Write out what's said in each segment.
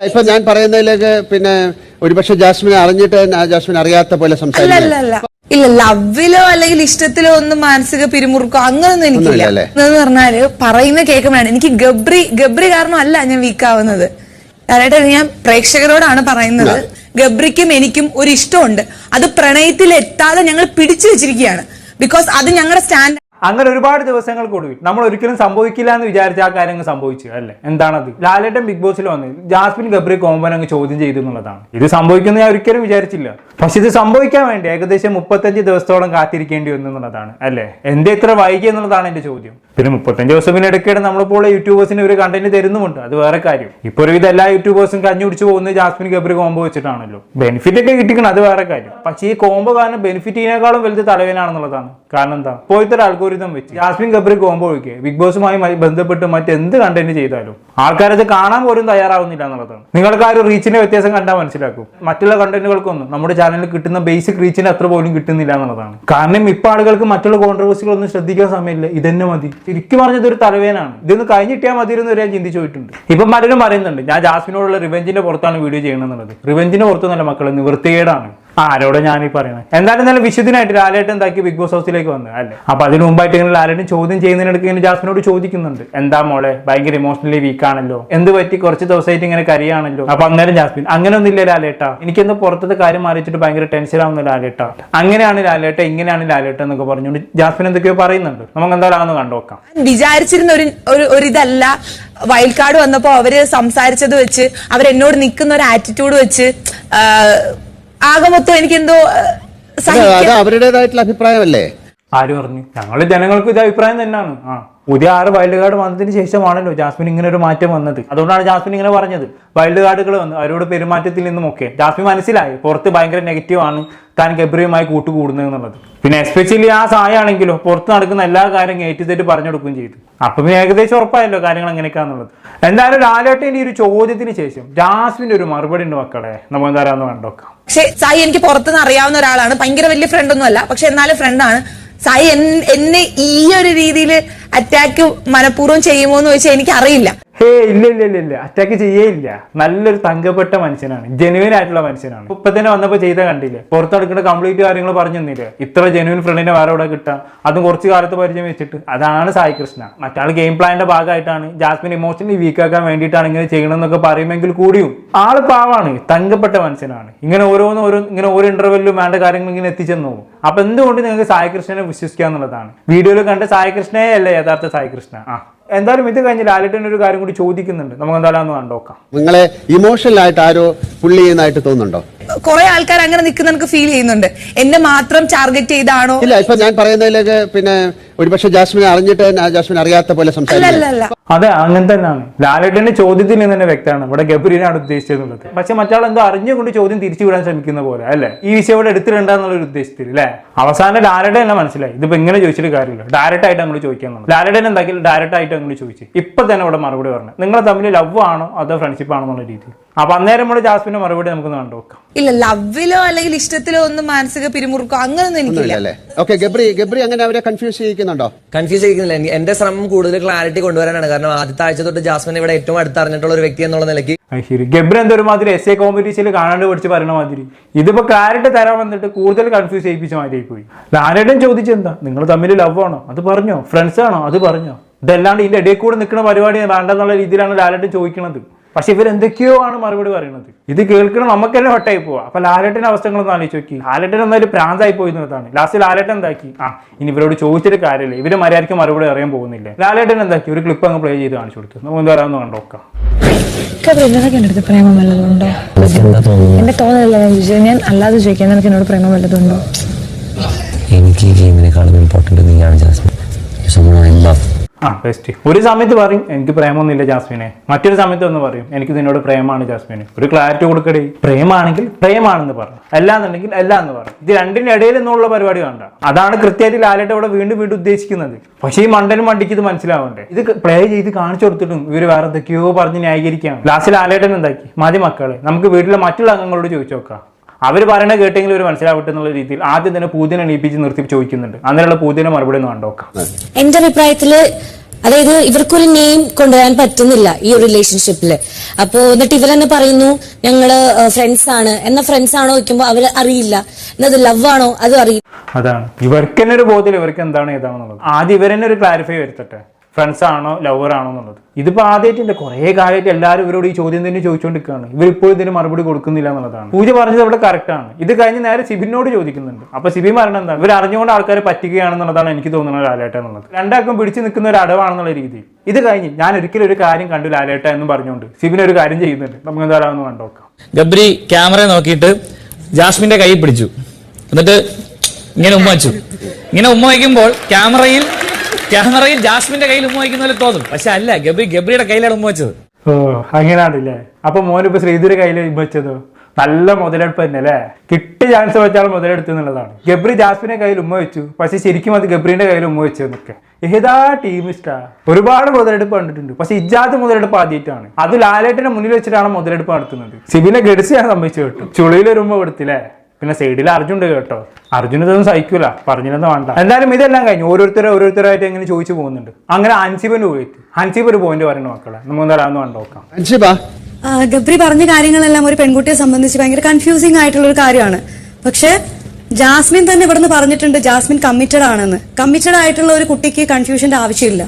ഇപ്പൊ ഞാൻ പറയുന്നതിലേക്ക് പിന്നെ ഒരുപക്ഷെ ജാസ്മിനെ അറിഞ്ഞിട്ട് ജാസ്മിൻ അറിയാത്ത പോലെ സംസാരിക്കില്ല. ഇല്ല ലവിലോ അല്ലെങ്കിൽ ഇഷ്ടത്തിലോ ഒന്നും മാനസിക പിരിമുറുക്കോ അങ്ങനൊന്നും എനിക്കില്ല? എന്ന് പറഞ്ഞാൽ പറയുന്ന കേൾക്കുമ്പോഴാണ് എനിക്ക് ഗബ്രി ഗബ്രി കാരണം അല്ല ഞാൻ വീക്കാവുന്നത് കാരണം ഞാൻ പ്രേക്ഷകരോടാണ് പറയുന്നത്. ഗബ്രിക്കും എനിക്കും ഒരു ഇഷ്ടമുണ്ട്. അത് പ്രണയത്തിൽ എത്താതെ ഞങ്ങൾ പിടിച്ചു വെച്ചിരിക്കുകയാണ്. ബിക്കോസ് അത് ഞങ്ങളുടെ സ്റ്റാൻഡ് അങ്ങനെ ഒരുപാട് ദിവസങ്ങൾക്കൊടുവിൽ നമ്മൾ ഒരിക്കലും സംഭവിക്കില്ല എന്ന് വിചാരിച്ച ആ കാര്യങ്ങൾ സംഭവിച്ചു അല്ലേ? എന്താണത്? ലാലേട്ടൻ ബിഗ് ബോസിൽ വന്ന് ജാസ്മിൻ ഗബ്രി കോമ്പൻ അങ്ങ് ചോദ്യം ചെയ്തു എന്നുള്ളതാണ്. ഇത് സംഭവിക്കുന്ന ഞാൻ ഒരിക്കലും വിചാരിച്ചില്ല. പക്ഷെ ഇത് സംഭവിക്കാൻ വേണ്ടി ഏകദേശം മുപ്പത്തഞ്ച് ദിവസത്തോളം കാത്തിരിക്കേണ്ടി വന്നു എന്നുള്ളതാണ് അല്ലേ? എന്തേ ഇത്ര വൈകി എന്നുള്ളതാണ് ചോദ്യം. പിന്നെ മുപ്പത്തഞ്ച് ദിവസം പിന്നെ ഇടയ്ക്കിടെ നമ്മളിപ്പോൾ യൂട്യൂബേഴ്സിന് ഒരു കണ്ടന്റ് തരുന്നുമുണ്ട്. അത് വേറെ കാര്യം. ഇപ്പോൾ ഒരുവിധ എല്ലാ യൂട്യൂബേഴ്സും കഞ്ഞു പിടിച്ച് പോകുന്നത് ജാസ്മിൻ ഗബ്രി കോംബോ വെച്ചിട്ടാണല്ലോ. ബെനിഫിറ്റ് ഒക്കെ കിട്ടിക്കണം അത് വേറെ കാര്യം. പക്ഷേ ഈ കോംബോ കാരണം ബെനിഫിറ്റിനേക്കാളും വലുത് തലവേനാണെന്നുള്ളതാണ്. കാരണം എന്താ? ഒരു അൽഗോരിതം വെച്ച് ജാസ്മിൻ ഗബ്രി കോംബോ ഒഴികെ ബിഗ് ബോസുമായി ബന്ധപ്പെട്ട് മറ്റെന്ത് കണ്ടന്റ് ചെയ്താലും ആൾക്കാരത് കാണാൻ പോലും തയ്യാറാവുന്നില്ല എന്നുള്ളതാണ്. നിങ്ങൾക്ക് ആ ഒരു റീച്ചിന്റെ വ്യത്യാസം കണ്ടാൽ മനസ്സിലാക്കും. മറ്റുള്ള കണ്ടന്റുകൾക്കൊന്നും നമ്മുടെ ചാനലിൽ കിട്ടുന്ന ബേസിക് റീച്ചിന് അത്ര പോലും കിട്ടുന്നില്ല എന്നുള്ളതാണ്. കാരണം ഇപ്പൊ ആളുകൾക്ക് മറ്റുള്ള കോൺട്രവേഴ്സികളൊന്നും ശ്രദ്ധിക്കാൻ സമയമില്ല. ഇതന്നെ മതി. ശരിക്കും പറഞ്ഞത് ഒരു തലവേനാണ്. ഇതൊന്ന് മതി വരെ ഞാൻ ചിന്തിച്ചു പോയിട്ടുണ്ട് ഇപ്പം പലരും പറയുന്നുണ്ട് ഞാൻ ജാസ്മിനോടുള്ള റിവെഞ്ചിന്റെ പുറത്താണ് വീഡിയോ ചെയ്യണമെന്നുള്ളത് റിവെഞ്ചിന്റെ പുറത്തൊന്നല്ല മക്കൾ നിവൃത്തികേടാണ്. ആരോടെ ഞാൻ ഈ പറയുന്നത് എന്തായാലും നല്ല വിശുദ്ധനായിട്ട് ലാലേട്ടൻ എന്താക്കി ബിഗ് ബോസ് ഹൗസിലേക്ക് വന്നു അല്ലേ? അപ്പൊ അതിന് മുമ്പായിട്ട് ഇങ്ങനെ ലാലേട്ടൻ ചോദ്യം ചെയ്യുന്നതിനിടയ്ക്ക് ഇങ്ങനെ ജാസ്മിനോട് ചോദിക്കുന്നുണ്ട്. എന്താ മോളെ ഭയങ്കര ഇമോഷണലി വീക്ക് ആണല്ലോ. എന്ത് പറ്റി? കുറച്ച് ദിവസമായിട്ട് ഇങ്ങനെ കരിയാണല്ലോ. അപ്പൊ അന്നേരം ജാസ്മിൻ അങ്ങനെ ഒന്നുമില്ല ലാലേട്ട. എനിക്കെന്തോ പുറത്തത്തെ കാര്യം മാറിച്ചിട്ട് ഭയങ്കര ടെൻഷൻ ആവുന്ന ലാലേട്ട. അങ്ങനെയാണ് ലാലേട്ട ഇങ്ങനെയാണ് ലാലേട്ട എന്നൊക്കെ പറഞ്ഞുകൊണ്ട് ജാസ്മിൻ എന്തൊക്കെയോ പറയുന്നുണ്ട്. നമുക്ക് എന്തായാലും അതൊന്ന് കണ്ടുനോക്കാം വിചാരിച്ചിരുന്ന ഒരു ഒരു- ഇതല്ല വൈൽഡ് കാർഡ് വന്നപ്പോ അവർ സംസാരിച്ചത് വെച്ച് അവരെന്നോട് നിൽക്കുന്ന ഒരു ആറ്റിറ്റ്യൂഡ് വെച്ച് ആകെ മൊത്തം എനിക്കെന്തോ എന്തോ അത് അവരുടേതായിട്ടുള്ള അഭിപ്രായമല്ലേ? ആര് പറഞ്ഞു ഞങ്ങൾ ജനങ്ങൾക്ക് ഇത് അഭിപ്രായം തന്നെയാണ്. ആ പുതിയ ആറ് വൈൽഡ് കാർഡ് വന്നതിന് ശേഷമാണല്ലോ ജാസ്മിൻ ഇങ്ങനെ ഒരു മാറ്റം വന്നത്. അതുകൊണ്ടാണ് ജാസ്മിൻ ഇങ്ങനെ പറഞ്ഞത്. വൈൽഡ് കാർഡുകൾ വന്ന് അവരോട് പെരുമാറ്റത്തിൽ നിന്നുമൊക്കെ. ജാസ്മിൻ മനസ്സിലായി പുറത്ത് ഭയങ്കര നെഗറ്റീവ് ആണ് താൻ ഗബ്രിയുമായി കൂട്ടുകൂടുന്നത് എന്നുള്ളത്. പിന്നെ എസ്പെഷ്യലി ആ സായാണെങ്കിലോ പുറത്ത് നടക്കുന്ന എല്ലാ കാര്യം ഏറ്റു തെറ്റ് പറഞ്ഞു കൊടുക്കുകയും ചെയ്തു. അപ്പൊ പിന്നെ ഏകദേശം ഉറപ്പായല്ലോ കാര്യങ്ങൾ എങ്ങനെയൊക്കെയാന്നുള്ളത് എന്തായാലും ലാലേട്ടന്റെ ഒരു ചോദ്യത്തിന് ശേഷം ജാസ്മിന്റെ ഒരു മറുപടി ഉണ്ട് മക്കളെ. നമുക്ക് എന്തായാലും കണ്ടോക്കാം. പക്ഷേ സായി എനിക്ക് പുറത്തുനിന്ന് അറിയാവുന്ന ഒരാളാണ്. ഭയങ്കര വലിയ ഫ്രണ്ട് ഒന്നും അല്ല പക്ഷെ എന്നാലും ഫ്രണ്ടാണ് സായി എന്നെ ഈ ഒരു രീതിയിൽ അറ്റാക്ക് മനഃപൂർവം ചെയ്യുമോ എന്ന് ചോദിച്ചാൽ എനിക്ക് അറിയില്ല ഹേ ഇല്ല ഇല്ല ഇല്ല ഇല്ല. അറ്റാക്ക് ചെയ്യേയില്ല. നല്ലൊരു തങ്കപ്പെട്ട മനുഷ്യനാണ്. ജെനുവിൻ ആയിട്ടുള്ള മനുഷ്യനാണ്. ഇപ്പൊ തന്നെ വന്നപ്പോ ചെയ്ത കണ്ടില്ലേ? പുറത്ത് നടക്കുന്ന കംപ്ലീറ്റ് കാര്യങ്ങൾ പറഞ്ഞു തന്നില്ലേ? ഇത്ര ജെനുവിൻ ഫ്രണ്ടിനെ വേറെ ഇവിടെ കിട്ടാം? അതും കുറച്ച് കാലത്ത് പരിചയം വെച്ചിട്ട്. അതാണ് സായി കൃഷ്ണ. മറ്റാൾ ഗെയിം പ്ലാനിന്റെ ഭാഗമായിട്ടാണ്. ജാസ്മിൻ ഇമോഷണലി വീക്ക് ആക്കാൻ വേണ്ടിയിട്ടാണ് ഇങ്ങനെ ചെയ്യണമെന്നൊക്കെ പറയുമെങ്കിൽ കൂടിയും ആൾ പാവാണ്. തങ്കപ്പെട്ട മനുഷ്യനാണ്. ഇങ്ങനെ ഓരോന്ന് ഓരോ ഇങ്ങനെ ഓരോ ഇന്റർവെല്ലും വേണ്ട കാര്യങ്ങൾ ഇങ്ങനെ എത്തിച്ചെന്നു അപ്പൊ എന്തുകൊണ്ട് നിങ്ങൾക്ക് സായി കൃഷ്ണനെ വിശ്വസിക്കുക എന്നുള്ളതാണ് വീഡിയോയിൽ കണ്ട സായി കൃഷ്ണയെ യഥാർത്ഥ സായി കൃഷ്ണ? ആ. എന്തായാലും ഇത് കഴിഞ്ഞ് ലാലിട്ടൻ ഒരു കാര്യം കൂടി ചോദിക്കുന്നുണ്ട്. നമുക്ക് എന്തായാലും ഒന്ന് കണ്ടോക്കാം. നിങ്ങളെ ഇമോഷണൽ ആയിട്ട് ആരോ പുള്ളി ചെയ്യുന്നതായിട്ട് തോന്നുന്നുണ്ടോ? കുറെ ആൾക്കാർ അങ്ങനെ നിൽക്കുന്ന എനിക്ക് ഫീൽ ചെയ്യുന്നുണ്ട്. എന്നെ മാത്രം ടാർഗറ്റ് ചെയ്താണോ? ഇല്ല ഇപ്പൊ ഞാൻ പറയുന്നതിലേക്ക് പിന്നെ ഒരുപക്ഷെ ജാസ്മിൻ അറിഞ്ഞിട്ട് ആ ജാസ്മിൻ അറിയാത്ത പോലെ അല്ല അതെ അങ്ങനെ തന്നെയാണ്. ലാലേട്ടന്റെ ചോദ്യത്തിൽ നിന്ന് തന്നെ വ്യക്തമാണ് ഇവിടെ ഗബ്രീനാണ് ഉദ്ദേശിച്ചത് പക്ഷെ മറ്റാൾ എന്തോ അറിഞ്ഞുകൊണ്ട് ചോദ്യം തിരിച്ചു വിടാൻ ശ്രമിക്കുന്ന പോലെ അല്ലേ? ഈ വിഷയം ഇവിടെ എടുത്തിട്ടുണ്ടെന്നുള്ള ഒരു ഉദ്ദേശത്തിൽ അല്ലേ? അവസാനം ലാലേട്ടൻ തന്നെ മനസ്സിലായി. ഇതിപ്പോ ഇങ്ങനെ ചോദിച്ചിട്ട് കാര്യമില്ല. ഡയറക്റ്റ് ആയിട്ട് അങ്ങോട്ട് ചോദിക്കാൻ ലാലേട്ടൻ എന്താക്കി ഡയറക്റ്റ് ആയിട്ട് അങ്ങോട്ട് ചോദിച്ചു. ഇപ്പൊ തന്നെ ഇവിടെ മറുപടി പറഞ്ഞു. നിങ്ങൾ തമ്മിൽ ലവ് ആണോ അതോ ഫ്രണ്ട്ഷിപ്പ് ആണോ എന്നുള്ള രീതി അപ്പൊ അന്നേരം നമ്മുടെ ജാസ്മിന്റെ മറുപടി നമുക്ക് കണ്ടുനോക്കാം ഇല്ല ലവിലോ അല്ലെങ്കിൽ ഇഷ്ടത്തിലോ ഒന്നും മാനസിക പിരിമുറുക്കോ അങ്ങനൊന്നും എനിക്കില്ല. ഒന്നുമില്ല അല്ലേ ഓക്കെ ഗബ്രി ഗബ്രി അങ്ങനെ അവരെ കൺഫ്യൂസ് ചെയ്യിക്കുന്നുണ്ടോ? കൺഫ്യൂസ് ചെയ്യിക്കുന്നില്ല. എനി- എന്റെ ശ്രമം കൂടുതൽ ക്ലാരിറ്റി കൊണ്ടുവരാനാണ്. കാരണം ആദ്യത്തെ ആഴ്ച തൊട്ട് ജാസ്മിൻ ഇവിടെ ഏറ്റവും അടുത്തറിഞ്ഞിട്ടുള്ള ഒരു വ്യക്തി എന്നുള്ള നിലയ്ക്ക് ഗബ്രി ശരി മാതിരി എസ് എ കോമ്പറ്റീഷനിൽ കാണാണ്ട് പഠിച്ച് പറയണ മാതിരി. ഇതിപ്പോ ക്ലാരിറ്റി തരാൻ വന്നിട്ട് കൂടുതൽ കൺഫ്യൂസ് ചെയ്യിപ്പിച്ച മാതിരി പോയി ലാലേട്ടൻ ചോദിച്ചെന്താ? നിങ്ങൾ തമ്മിൽ ലവ് ആണോ? അത് പറഞ്ഞോ? ഫ്രണ്ട്സ് ആണോ? അത് പറഞ്ഞോ? ഇതല്ലാണ്ട് ഇതിന്റെ ഇടയിൽ കൂടെ നിൽക്കുന്ന പരിപാടി വേണ്ടെന്നുള്ള രീതിയിലാണ് ലാലേട്ടൻ ചോദിക്കുന്നത് പക്ഷെ ഇവരെന്തൊക്കെയോ ആണ് മറുപടി പറയുന്നത്. ഇത് കേൾക്കണം നമുക്ക് തന്നെ വട്ടായി പോവാ. അപ്പൊ ലാലേട്ടന്റെ അവസ്ഥകളൊന്നും ആലോചിച്ച് നോക്കി. ലാലേട്ടൻ എന്നാലും പ്രാന്തായി പോയി എന്നതാണ് ലാസ്റ്റ് ലാലേട്ടൻ എന്താക്കി? ആ ഇനി ഇവരോട് ചോദിച്ചിട്ട് കാര്യമില്ല. ഇവർ മര്യാദയ്ക്ക് മറുപടി അറിയാൻ പോകുന്നില്ല. ലാലേട്ടൻ എന്താക്കി? ഒരു ക്ലിപ്പ് അങ്ങ് പ്ലേ ചെയ്ത് കാണിച്ചു കൊടുത്തു നമുക്ക് എന്തായാലും കണ്ടോക്കാം നിനക്ക് എന്റെ അടുത്ത് പ്രേമം വല്ലതുണ്ടോ എന്റെ തോന്നലല്ല ഞാൻ അല്ലാതെ ചോദിക്കാൻ നിനക്ക് എന്നോട് പ്രേമം വല്ലതുണ്ടോ എനിക്ക് ഈ ഗെയിമിനെക്കാളും ഇമ്പോർട്ടന്റ് നീയാണ് ജാസ്മിൻ. Someone I love. ആ ബെസ്റ്റ് ഒരു സമയത്ത് പറയും എനിക്ക് പ്രേമൊന്നുമില്ല ജാസ്മിനെ. മറ്റൊരു സമയത്ത് ഒന്ന് പറയും എനിക്ക് നിന്നോട് പ്രേമാണ് ജാസ്മിന്. ഒരു ക്ലാരിറ്റി കൊടുക്കടി. പ്രേമാണെങ്കിൽ പ്രേമാണെന്ന് പറഞ്ഞു അല്ലാന്നുണ്ടെങ്കിൽ അല്ല എന്ന് പറയും ഇത് രണ്ടിന്റെ ഇടയിൽ പരിപാടി വേണ്ട. അതാണ് കൃത്യമായിട്ട് ലാലേട്ട് അവിടെ വീണ്ടും വീണ്ടും ഉദ്ദേശിക്കുന്നത്. പക്ഷേ ഈ മണ്ടനും മണ്ടിക്ക് ഇത് മനസ്സിലാവണ്ടേ? ഇത് പ്ലേ ചെയ്ത് കാണിച്ചു കൊടുത്തിട്ടും ഇവർ വേറെ എന്തൊക്കെയോ പറഞ്ഞ് ന്യായീകരിക്കാം ലാസ്റ്റ് ലാലേട്ടൻ എന്താക്കി? മതി മക്കളെ നമുക്ക് വീട്ടിലെ മറ്റുള്ള അംഗങ്ങളോട് ചോദിച്ചു നോക്കാം. അവർ പറയണ കേട്ടെങ്കിൽ ഒരു മനസ്സിലാവട്ടെ എന്നുള്ള രീതിയിൽ ആദ്യം തന്നെ പൂതിനെ എണീപ്പിച്ച് നിർത്തി ചോദിക്കുന്നുണ്ട്. അങ്ങനെയുള്ള പൂതിനെ മറുപടി ഒന്ന് കണ്ടോക്കാം. എന്റെ അഭിപ്രായത്തിൽ അതായത് ഇവർക്കൊരു നെയിം കൊണ്ടുവരാൻ പറ്റുന്നില്ല ഈ ഒരു റിലേഷൻഷിപ്പിൽ അപ്പോ എന്നിട്ട് ഇവരെന്നെ പറയുന്നു ഞങ്ങൾ ഫ്രണ്ട്സ് ആണ്. എന്ന ഫ്രണ്ട്സ് ആണോ ചോദിക്കുമ്പോൾ അവർ അറിയില്ല. എന്നത് ലവ് ആണോ? അത് അറിയില്ല. അതാണ്. ഇവർക്ക് തന്നെ ഒരു ബോധ്യം ഇവർക്ക് എന്താണ് ഏതാണെന്നുള്ളത്. ആദ്യം ഇവർ തന്നെ ഒരു ക്ലാരിഫൈ വരുത്തട്ടെ. ഫ്രണ്ട്സ് ആണോ ലവർ ആണോ എന്നുള്ളത്. ഇതിപ്പോ ആദ്യമായിട്ടുണ്ട് കുറെ കാലമായിട്ട് എല്ലാവരും ഇവരോട് ഈ ചോദ്യം തന്നെ ചോദിച്ചുകൊണ്ടിരിക്കുകയാണ് ഇവരിപ്പോൾ ഇതിന് മറുപടി കൊടുക്കുന്നില്ല എന്നുള്ളതാണ്. പൂജ പറഞ്ഞത് ഇവിടെ ആണ്. ഇത് കഴിഞ്ഞ് നേരെ സിബിനോട് ചോദിക്കുന്നുണ്ട്. അപ്പൊ സിബി പറഞ്ഞ എന്താ ഇവർ അറിഞ്ഞുകൊണ്ട് ആൾക്കാരെ പറ്റുകയാണെന്നുള്ളതാണ് എനിക്ക് തോന്നുന്ന ലാലേട്ട എന്നുള്ളത്. രണ്ടാൾക്കും പിടിച്ചു നിൽക്കുന്ന ഒരു അടവാണെന്നുള്ള രീതിയിൽ. ഇത് കഴിഞ്ഞ് ഞാൻ ഒരിക്കലും ഒരു കാര്യം കണ്ടു ലാലേട്ട എന്ന് പറഞ്ഞുകൊണ്ട്. സിബിൻ ഒരു കാര്യം ചെയ്യുന്നുണ്ട്. നമുക്ക് എന്തായാലും കണ്ടോക്കാം ഗബ്രി ക്യാമറ നോക്കിയിട്ട് ജാസ്മിന്റെ കൈ പിടിച്ചു. എന്നിട്ട് ഇങ്ങനെ ഉമ്മ വെച്ചു. ഇങ്ങനെ ഉമ്മ വയ്ക്കുമ്പോൾ ക്യാമറയിൽ ക്യാമറയിൽ ജാസ്മിന്റെ കയ്യിൽ ഉമ്മ വയ്ക്കുന്ന പോലെ തോന്നും. പക്ഷെ അല്ല ഗബ്രി ഗബ്രിയുടെ കയ്യിലാണ് ഉമ്മ വെച്ചത്. ഓ അങ്ങനെയാണല്ലേ അപ്പൊ മോനിപ്പോ ശ്രീധുര കയ്യിൽ വെച്ചതോ. നല്ല മുതലെടുപ്പ് തന്നെ അല്ലേ കിട്ടിയ ചാൻസ് വെച്ചാൽ മുതലെടുത്തു എന്നുള്ളതാണ്. ഗബ്രി ജാസ്മിന്റെ കയ്യിൽ ഉമ്മ വെച്ചു. പക്ഷെ ശരിക്കും അത് ഗബ്രിന്റെ കയ്യിൽ ഉമ്മ വെച്ചു എന്നൊക്കെ ഏതാ ടീം ഇഷ്ടാ? ഒരുപാട് മുതലെടുപ്പ് കണ്ടിട്ടുണ്ട്. പക്ഷെ ഇജാത്ത് മുതലെടുപ്പ് ആദ്യമായിട്ടാണ്. അത് ലാലേട്ടിന്റെ മുന്നിൽ വെച്ചിട്ടാണ് മുതലെടുപ്പ് നടത്തുന്നത്. സിബിനെ ഗഡ്സ് ഞാൻ സമ്മതിച്ചു കേട്ടു. ചുളിയിൽ ഉമ്മ കൊടുത്തില്ലേ? പിന്നെ സൈഡിൽ അർജുൻ ഉണ്ട് കേട്ടോ. അർജുൻ ഇതൊന്നും സഹിക്കൂല. പറഞ്ഞില്ലെന്ന് വേണ്ട. എന്തായാലും ഇതെല്ലാം കഴിഞ്ഞു ഓരോരുത്തരും ഓരോരുത്തരായിട്ട് ഇങ്ങനെ ചോദിച്ചു പോകുന്നുണ്ട്. അങ്ങനെ അൻസിബന് പോയിട്ട്. അൻസിബ് ഒരു പോയിന്റ് പറഞ്ഞു മക്കളെ. നമുക്ക് എന്തായാലും വേണ്ട നോക്കാം. ഗബ്രി പറഞ്ഞ കാര്യങ്ങളെല്ലാം ഒരു പെൺകുട്ടിയെ സംബന്ധിച്ച് ഭയങ്കര കൺഫ്യൂസിംഗ് ആയിട്ടുള്ള ഒരു കാര്യമാണ്. പക്ഷേ ജാസ്മിൻ തന്നെ ഇവിടുന്ന് പറഞ്ഞിട്ടുണ്ട് ജാസ്മിൻ കമ്മിറ്റഡ് ആണെന്ന്. കമ്മിറ്റഡ് ആയിട്ടുള്ള ഒരു കുട്ടിക്ക് കൺഫ്യൂഷന്റെ ആവശ്യമില്ല.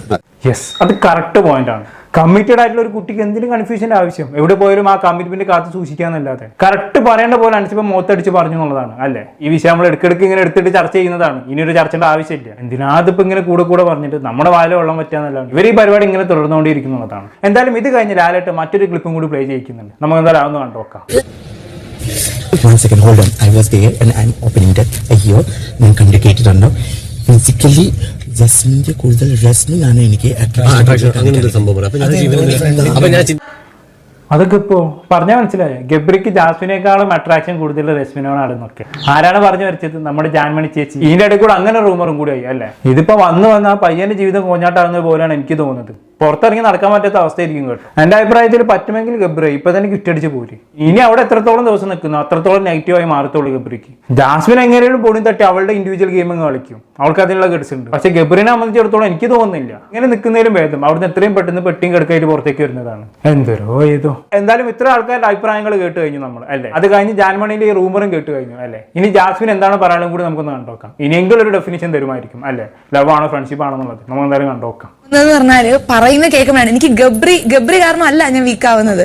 യെസ് അത് കറക്റ്റ് പോയിന്റ് ആണ്. കമ്മിറ്റഡ് ആയിട്ടുള്ള ഒരു കുട്ടിക്ക് എന്തിനും കൺഫ്യൂഷന്റെ ആവശ്യം. എവിടെ പോയാലും ആ കമ്മിറ്റ്മെന്റ് കാത്ത് സൂക്ഷിക്കാന്നല്ലാതെ. കറക്റ്റ് പറയേണ്ട പോലെ അനുസരിച്ച് മൊത്തടിച്ച് പറഞ്ഞു എന്നുള്ളതാണ് അല്ലേ? ഈ വിഷയം നമ്മൾ ഇടയ്ക്കിടയ്ക്ക് ഇങ്ങനെ എടുത്തിട്ട് ചർച്ച ചെയ്യുന്നതാണ്. ഇനി ഒരു ചർച്ചയുടെ ആവശ്യമില്ല. എന്തിനാ അതിപ്പോ ഇങ്ങനെ കൂടെ കൂടെ പറഞ്ഞിട്ട് നമ്മുടെ വാല വെള്ളം പറ്റാന്നല്ലാണ്ട് ഇവർ ഈ പരിപാടി ഇങ്ങനെ തുടർന്നുകൊണ്ടിരിക്കുന്നുള്ളതാണ് എന്തായാലും ഇത് കഴിഞ്ഞ് ലാലേട്ട് മറ്റൊരു ക്ലിപ്പും കൂടി പ്ലേ ചെയ്യിക്കുന്നുണ്ട്. നമുക്ക് എന്തായാലും അതൊന്ന് കണ്ടോക്കാം One second, hold on. I was there and I'm opening that അയ്യോ ഞാൻ കണ്ടിട്ടുണ്ടോ ഫിസിക്കലി ജസ്മിന്റെ കൂടുതൽ റസ്മിനാണ് എനിക്ക് attraction അതൊക്കെ ഇപ്പോ പറഞ്ഞാൽ മനസ്സിലായോ? ഗബ്രിക്ക് ജാസ്മിനേക്കാളും അട്രാക്ഷൻ കൂടുതൽ രശ്മിനോടാണെന്നൊക്കെ ആരാണ് പറഞ്ഞു വരച്ചത് നമ്മുടെ ജാൻമണി ചേച്ചി. ഇതിന്റെ ഇടയിൽ കൂടെ അങ്ങനെ റൂമറും കൂടി ആയി അല്ലേ? ഇതിപ്പോ വന്നു വന്ന ആ പയ്യന്റെ ജീവിതം കോഞ്ഞാട്ടാകുന്നത് പോലെയാണ് എനിക്ക് തോന്നുന്നത്. പുറത്തിറങ്ങി നടക്കാൻ പറ്റാത്ത അവസ്ഥയായിരിക്കും കേട്ടോ. എന്റെ അഭിപ്രായത്തിൽ പറ്റുമെങ്കിൽ ഗബ്രി ഇപ്പൊ തന്നെ കിറ്റടിച്ച് പോരി. ഇനി അവിടെ എത്രത്തോളം ദിവസം നിൽക്കുന്നു? അത്രത്തോളം നെഗറ്റീവായി മാറത്തുള്ളൂ ഗബ്രിക്ക്. ജാസ്മിൻ എങ്ങനെയാണ് പൊടി തട്ടി അവളുടെ ഇൻഡിവിജ്വൽ ഗെയിമിങ് കളിക്കും. അവൾക്ക് അതിനുള്ള ഗഡ്സ് ഉണ്ട്. പക്ഷെ ഗബ്രിനെ സംബന്ധിച്ചിടത്തോളം എനിക്ക് തോന്നുന്നില്ല. ഇങ്ങനെ നിൽക്കുന്നതിലും ഭേദം. അവിടുന്ന് എത്രയും പെട്ടെന്ന് പെട്ടിയും കിടക്കായിട്ട് പുറത്തേക്ക് വരുന്നതാണ്. എന്തോരോ ഏതോ. എന്തായാലും ഇത്ര ആൾക്കാരുടെ അഭിപ്രായങ്ങൾ കേട്ട് കഴിഞ്ഞു നമ്മൾ അല്ലേ? അത് കഴിഞ്ഞ് ജാൻമണിന്റെ ഈ റൂമറും കേട്ട് കഴിഞ്ഞു അല്ലേ? ഇനി ജാസ്മിൻ എന്താണ് പറയാനും കൂടി നമുക്കൊന്ന് കണ്ടോക്കാം. ഇനിയെങ്കിലും ഒരു ഡെഫിനിഷൻ തരുമായിരിക്കും അല്ലേ? ലവ് ആണോ ഫ്രണ്ട്ഷിപ്പ് ആണോ എന്നുള്ളത്. നമുക്ക് എന്തായാലും കണ്ടോക്കാം. എന്ന് പറഞ്ഞാൽ പറയുന്ന കേൾക്കുമ്പോഴാണ് എനിക്ക് ഗബ്രി ഗബ്രി കാരണം അല്ല ഞാൻ വീക്കാവുന്നത്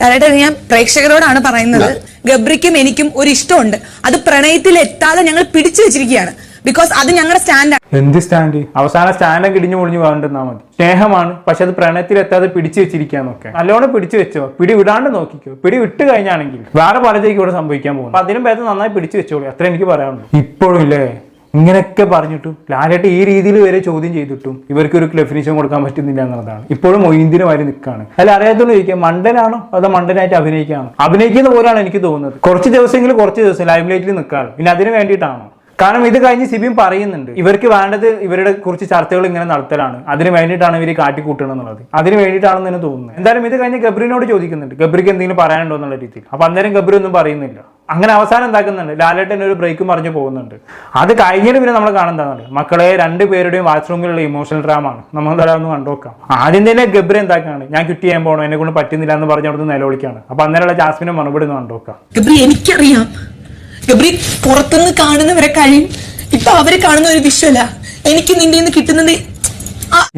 അതായത് ഞാൻ പ്രേക്ഷകരോടാണ് പറയുന്നത്. ഗബ്രിക്കും എനിക്കും ഒരു ഇഷ്ടമുണ്ട്. അത് പ്രണയത്തിൽ എത്താതെ ഞങ്ങൾ പിടിച്ചു വെച്ചിരിക്കുകയാണ്. ബിക്കോസ് അത് ഞങ്ങളുടെ സ്റ്റാൻഡാണ് എന്ത് സ്റ്റാൻഡ് അവസാന സ്റ്റാൻഡ് കിടിഞ്ഞു പൊളിഞ്ഞു വേണ്ടെന്നാ മതി. സ്നേഹമാണ് പക്ഷെ അത് പ്രണയത്തിൽ എത്താതെ പിടിച്ചു വെച്ചിരിക്കാൻ നോക്കാം നല്ലോണം പിടിച്ചു വെച്ചോ? പിടി വിടാണ്ട് നോക്കിക്കോ. പിടി വിട്ട് കഴിഞ്ഞാണെങ്കിൽ വേറെ പലതേക്കും ഇവിടെ സംഭവിക്കാൻ പോകും അപ്പൊ അതിനും ഭേദം നന്നായി പിടിച്ചു വെച്ചോളൂ. അത്ര എനിക്ക് പറയാനുള്ളൂ. ഇപ്പോഴും ഇല്ലേ? ഇങ്ങനെയൊക്കെ പറഞ്ഞിട്ടും ലാലേട്ട് ഈ രീതിയിൽ വരെ ചോദ്യം ചെയ്തിട്ടും ഇവർക്ക് ഒരു ഡെഫിനേഷൻ കൊടുക്കാൻ പറ്റുന്നില്ല എന്നുള്ളതാണ്. ഇപ്പോഴും മൊയ്ന്തിന് വരെ നിൽക്കുകയാണ് അല്ല അറിയാത്തോണ്ട് ചോദിക്കാം മണ്ടനാണോ അതോ മണ്ടനായിട്ട് അഭിനയിക്കുകയാണോ അഭിനയിക്കുന്ന പോലെയാണ് എനിക്ക് തോന്നുന്നത്. കുറച്ച് ദിവസമെങ്കിലും കുറച്ച് ദിവസം ലൈംലൈറ്റിൽ നിൽക്കാറ് പിന്നെ അതിന് വേണ്ടിയിട്ടാണോ? കാരണം ഇത് കഴിഞ്ഞ് സിബിയും പറയുന്നുണ്ട് ഇവർക്ക് വേണ്ടത് ഇവരുടെ കുറച്ച് ചർച്ചകൾ ഇങ്ങനെ നടത്തലാണ്. അതിന് വേണ്ടിയിട്ടാണ് ഇവർ കാട്ടിക്കൂട്ടണം എന്നുള്ളത്. അതിന് വേണ്ടിയിട്ടാണെന്ന് തന്നെ തോന്നുന്നത്. എന്തായാലും ഇത് കഴിഞ്ഞ് ഗബ്രിനോട് ചോദിക്കുന്നുണ്ട്. ഗബ്രിക്ക് എന്തെങ്കിലും പറയാനുണ്ടോ എന്നുള്ള രീതിയിൽ. അപ്പൊ അന്നേരം ഗബ്രി ഒന്നും പറയുന്നില്ല. അങ്ങനെ അവസാനം എന്താക്കുന്നുണ്ട്? ലാലേട്ടൻ ഒരു ബ്രേക്ക് മറിഞ്ഞു പോകുന്നുണ്ട്. അത് കഴിഞ്ഞിട്ട് പിന്നെ നമ്മൾ കാണുന്നതാണ് മക്കളെ രണ്ട് പേരുടെയും വാഷ്റൂമിലുള്ള ഇമോഷണൽ ഡ്രാമ ആണ്. നമ്മൾ എന്തായാലും ഒന്ന് കണ്ടോക്കാം ആദ്യം തന്നെ ഗബ്രി എന്താക്കാണ്? ഞാൻ ക്വിറ്റ് ചെയ്യാൻ പോകണം എന്നെ കൊണ്ട് പറ്റുന്നില്ല എന്ന് പറഞ്ഞു അവിടുന്ന് നിലവിളിക്കാണ്. അപ്പൊ അന്നേരമുള്ള ജാസ്മിനെ മറുപടി ഒന്ന് കണ്ടോക്കാം ഗബ്രി എനിക്കറിയാം. ഗബ്രി പുറത്തുനിന്ന് കാണുന്നവരെ കഴിയും. ഇപ്പൊ അവരെ കാണുന്ന ഒരു വിഷ്വല. എനിക്ക് നിന്റെ കിട്ടുന്നത്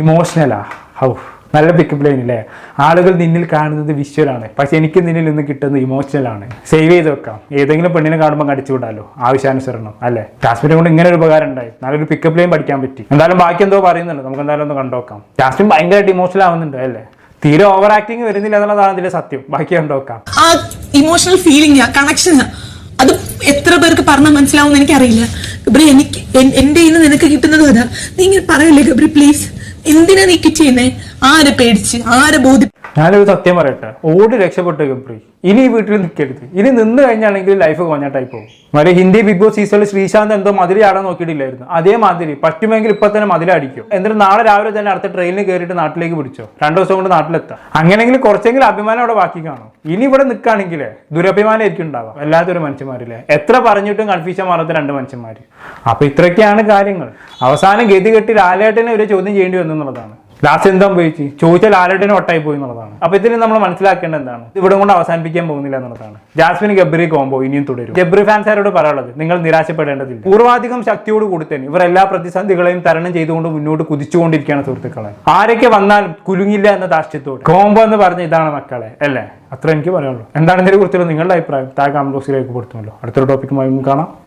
ഇമോഷണലാ ഹൗ. നല്ല പിക്കപ്പ് ലൈൻ അല്ലേ ആളുകൾ നിന്നിൽ കാണുന്നത് വിഷ്വലാണ് പക്ഷെ എനിക്ക് നിന്നിൽ നിന്ന് കിട്ടുന്നത് ഇമോഷണലാണ് സേവ് ചെയ്ത് വെക്കാം. ഏതെങ്കിലും പെണ്ണിനെ കാണുമ്പോൾ അടിച്ചു വിടാലോ? ആവശ്യാനുസരണം അല്ലേ? ജാസ്മിനെ കൊണ്ട് ഇങ്ങനെ ഒരു ഉപകാരം ഉണ്ടായി. നല്ലൊരു പിക്കപ്പ് ലൈൻ പഠിക്കാൻ പറ്റി. എന്തായാലും ബാക്കി എന്തോ പറയുന്നുണ്ട്. നമുക്ക് എന്തായാലും ഒന്ന് കണ്ടോക്കാം ജാസ്മിൻ ഭയങ്കരമായിട്ട് ഇമോഷണൽ ആവുന്നുണ്ട് അല്ലേ? തീരെ ഓവർ ആക്ടിങ് വരുന്നില്ല എന്നുള്ളതാണ് ഇതിലെ സത്യം. ബാക്കി കണ്ടോക്കാം ആ ഇമോഷണൽ ഫീലിംഗ് കണക്ഷൻ അത് എത്ര പേർക്ക് പറഞ്ഞാൽ മനസ്സിലാവും എനിക്കറിയില്ല. എനിക്ക് എന്റെ നിനക്ക് കിട്ടുന്നത് അതാ. നീ ഇങ്ങനെ പറയല്ലേ ഗബ്രി പ്ലീസ് എന്തിനാ നീക്കി ചെയ്യുന്നേ? ആരെ പേടിച്ച്? ആരെ ബോധി ഞാനൊരു സത്യം പറയട്ടെ. ഓടി രക്ഷപ്പെട്ടു ഗബ്രി. ഇനി വീട്ടിൽ നിൽക്കരുത്. ഇനി നിന്ന് കഴിഞ്ഞാണെങ്കിൽ ലൈഫ് കോഞ്ഞാട്ടായി പോകും. മറ്റേ ഹിന്ദി ബിഗ് ബോസ് സീസണിൽ ശ്രീശാന്ത് എന്തോ മതിരി ആടാൻ നോക്കിയിട്ടില്ലായിരുന്നു. അതേമാതിരി പറ്റുമെങ്കിൽ ഇപ്പൊ തന്നെ മതിലടിക്കും എന്നിട്ട് നാളെ രാവിലെ തന്നെ അടുത്ത ട്രെയിനിൽ കയറിയിട്ട് നാട്ടിലേക്ക് പിടിച്ചോ. രണ്ടു ദിവസം കൊണ്ട് നാട്ടിലെത്താം. അങ്ങനെയെങ്കിൽ കുറച്ചെങ്കിലും അഭിമാനം അവിടെ ബാക്കി കാണും. ഇനി ഇവിടെ നിൽക്കുകയാണെങ്കിലേ ദുരഭിമാനമായിരിക്കും ഉണ്ടാവാം വല്ലാത്തൊരു മനുഷ്യന്മാരില്ലേ? എത്ര പറഞ്ഞിട്ടും കൺഫ്യൂഷൻ മാറാത്ത രണ്ട് മനുഷ്യന്മാർ അപ്പൊ ഇത്രയൊക്കെയാണ് കാര്യങ്ങൾ. അവസാനം ഗതി കെട്ടി ലാലേട്ടനെ ഒരു ചോദ്യം ചെയ്യേണ്ടി വന്നു എന്നുള്ളതാണ്. ലാസ്റ്റ് എന്താ ഉപയോഗിച്ച് ചോദിച്ചാൽ ലാലേട്ടന് ഒട്ടായി പോയി എന്നുള്ളതാണ്. അപ്പൊ ഇതിന് നമ്മൾ മനസ്സിലാക്കേണ്ട എന്താണ്? ഇവിടെ കൊണ്ട് അവസാനിപ്പിക്കാൻ പോകുന്നില്ല എന്നുള്ളതാണ്. ജാസ്മിൻ ഗബ്രി കോംബോ ഇനിയും തുടരും. ഗബ്രി ഫാൻസാരോട് പറയാനുള്ളത്? നിങ്ങൾ നിരാശപ്പെടേണ്ടതില്ല. പൂർവാധികം ശക്തിയോട് കൂടി തന്നെ ഇവർ എല്ലാ പ്രതിസന്ധികളെയും തരണം ചെയ്തുകൊണ്ട് മുന്നോട്ട് കുതിച്ചുകൊണ്ടിരിക്കുകയാണ് സുഹൃത്തുക്കളെ. ആരൊക്കെ വന്നാൽ കുലുങ്ങില്ല എന്ന ദാഷ്ട്യത്തോട് കോംബോ എന്ന് പറഞ്ഞ ഇതാണ് മക്കളെ അല്ലേ? അത്ര എനിക്ക് പറയാനുള്ളൂ. എന്താണ് ഇതിനെ കുറിച്ചുള്ള നിങ്ങളുടെ അഭിപ്രായം? താഴെ കമന്റ് ബോക്സിൽ രേഖപ്പെടുത്തുമല്ലോ അടുത്തൊരു ടോപ്പിക്കുമായി കാണാം.